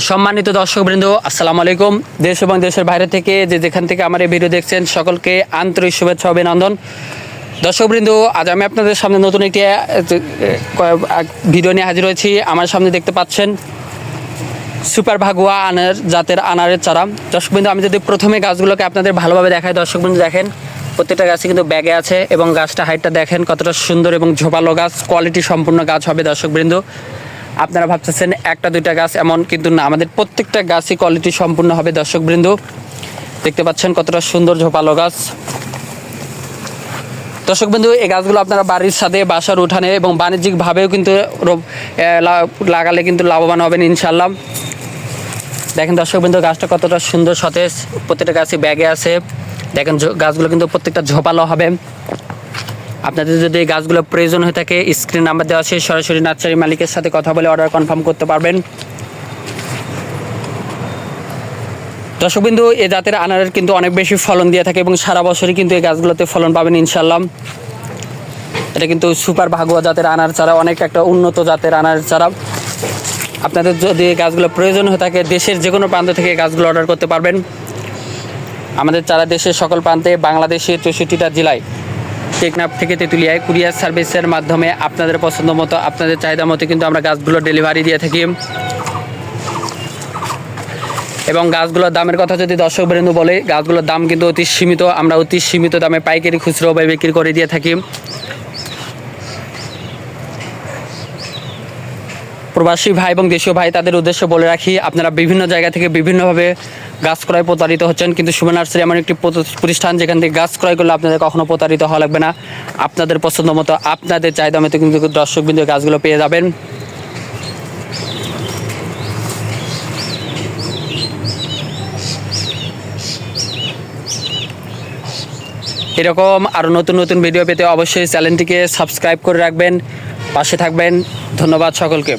সম্মানিত দর্শকবৃন্দ, আসসালামু আলাইকুম। দেশ এবং দেশের বাইরে থেকে যে যেখান থেকে আমার এই ভিডিও দেখছেন, সকলকে আন্তরিক শুভেচ্ছা, অভিনন্দন। দর্শকবৃন্দ, আজ আমি আপনাদের সামনে নতুন একটি ভিডিও নিয়ে হাজির হয়েছি। আমার সামনে দেখতে পাচ্ছেন সুপার ভাগুয়া আনার, জাতের আনারের চারা। দর্শকবৃন্দ, আমি যদি প্রথমে গাছগুলোকে আপনাদের ভালোভাবে দেখাই, দর্শকবৃন্দ দেখেন, প্রত্যেকটা গাছে কিন্তু ব্যাগে আছে এবং গাছটা হাইটটা দেখেন কতটা সুন্দর এবং ঝোপালো গাছ, কোয়ালিটি সম্পূর্ণ গাছ হবে দর্শকবৃন্দ। আপনারা ভাবতেছেন একটা, দুইটা গাছ এমন, কিন্তু না, আমাদের প্রত্যেকটা গাছই কোয়ালিটি সম্পূর্ণ হবে দর্শকবৃন্দ। দেখতে পাচ্ছেন কতটা সুন্দর ঝোপালো গাছ। দর্শক বন্ধু এই গাছগুলো আপনারা বাড়ির সাথে বাসার উঠানে এবং বাণিজ্যিকভাবেও কিন্তু লাগালে কিন্তু লাভবান হবেন ইনশাল্লাহ দেখেন দর্শক বিন্দু গাছটা কতটা সুন্দর সতেজ। প্রত্যেকটা গাছে ব্যাগে আছে। দেখেন গাছগুলো কিন্তু প্রত্যেকটা ঝোপালো হবে। আপনাদের যদি এই গাছগুলো প্রয়োজন হয়ে থাকে স্ক্রিন নাম্বার দেওয়া আছে, সরাসরি নার্সারি মালিকের সাথে কথা বলে অর্ডার কনফার্ম করতে পারবেন। দর্শকবিন্দু, এ জাতের আনারের কিন্তু অনেক বেশি ফলন দিয়ে থাকে এবং সারা বছরই কিন্তু এই গাছগুলোতে ফলন পাবেন ইনশাল্লাহ এটা কিন্তু সুপার ভাগুয়া জাতের আনার চারা, অনেক একটা উন্নত জাতের আনার চারা। আপনাদের যদি এই গাছগুলো প্রয়োজন হয়ে থাকে, দেশের যে কোনো প্রান্ত থেকে গাছগুলো অর্ডার করতে পারবেন। আমাদের চারা দেশের সকল প্রান্তে, বাংলাদেশের চৌষট্টিটা জেলায় টেকনাফ থেকে তেঁতুলিয়ায় কুরিয়ার সার্ভিসের মাধ্যমে আপনাদের পছন্দ মতো, আপনাদের চাহিদা মতো কিন্তু আমরা গাছগুলো ডেলিভারি দিয়ে থাকি। এবং গাছগুলোর দামের কথা যদি দর্শক বৃন্দ বলে, গাছগুলোর দাম কিন্তু অতি সীমিত, আমরা অতি সীমিত দামে পাইকারি খুচরো বা বিক্রি করে দিয়ে থাকি। প্রবাসী ভাই এবং দেশীয় ভাই, তাদের উদ্দেশ্যে বলে রাখি, আপনারা বিভিন্ন জায়গা থেকে বিভিন্নভাবে গাছ ক্রয় প্রতারিত হচ্ছেন, কিন্তু সুমন নার্সারি এমন একটি প্রতিষ্ঠান যেখান থেকে গাছ ক্রয় করলে আপনাদের কখনো প্রতারিত হওয়া লাগবে না। আপনাদের পছন্দ মতো, আপনাদের চাহিদা মতো কিন্তু দর্শকবিন্দু গাছগুলো পেয়ে যাবেন। এরকম আরও নতুন নতুন ভিডিও পেতে অবশ্যই চ্যানেলটিকে সাবস্ক্রাইব করে রাখবেন। পাশে থাকবেন। ধন্যবাদ সকলকে।